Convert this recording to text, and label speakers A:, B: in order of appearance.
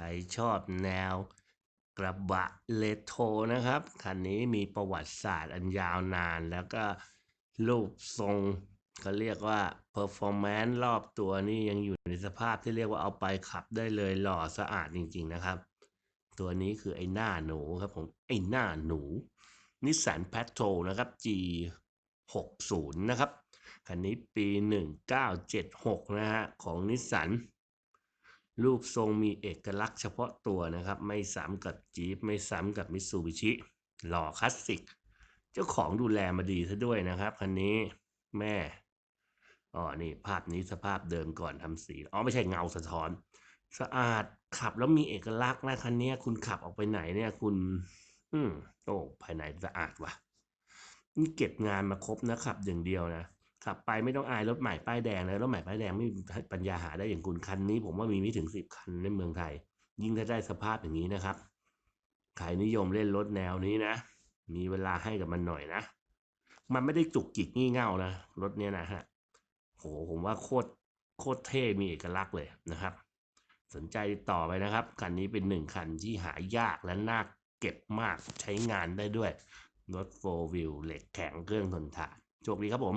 A: รชอบแนวกระบะเลโทนะครับ คันนี้มีประวัติศาสตร์อันยาวนาน แล้วก็รูปทรงเขาเรียกว่า performance รอบตัวนี่ยังอยู่ในสภาพที่เรียกว่าเอาไปขับได้เลยหล่อสะอาดจริงๆนะครับ ตัวนี้คือไอ้หน้าหนูครับผมไอ้หน้าหนูนิสสันแพทโรนะครับ G 6 0นะครับ คันนี้ปี 1976 นะฮะ ของนิสสัน รูปทรงมีเอกลักษณ์เฉพาะตัวนะครับ ไม่ซ้ำกับจี p ไม่ซ้ำกับมิ t ซูบิชิหล่อคลาสสิก เจ้าของดูแลมาดีซะด้วยนะครับคันนี้แม่อ๋อนี่ภาพนี้สภาพเดิมก่อนทำสีอ๋อไม่ใช่เงาสะท้อน สะอาดขับแล้วมีเอกลักษณ์นะคันนี้คุณขับออกไปไหนเนี่ยคุณ อืมโอ้ภายในสะอาดว่ะนี่เก็บงานมาครบนะขับอย่างเดียวนะ ขับไปไม่ต้องอายรถใหม่ป้ายแดงเลยรถใหม่ป้ายแดงไม่มีปัญญาหาได้อย่างคุณคันนี้ ผมว่ามีไม่ถึงสิบคันในเมืองไทย ยิ่งถ้าได้สภาพอย่างนี้นะครับใครนิยมเล่นรถแนวนี้นะ มีเวลาให้กับมันหน่อยนะ มันไม่ได้จุกจิกงี่เง่านะรถเนี้ยนะฮะโหผมว่าโคตรโคตรเท่มีเอกลักษณ์เลยนะครับ สนใจต่อไปนะครับ คันนี้เป็นหนึ่งคันที่หายากและน่าเก็บมากใช้งานได้ด้วยรถโฟวิลเหล็กแข็งเครื่องทนทานโชคดีครับผม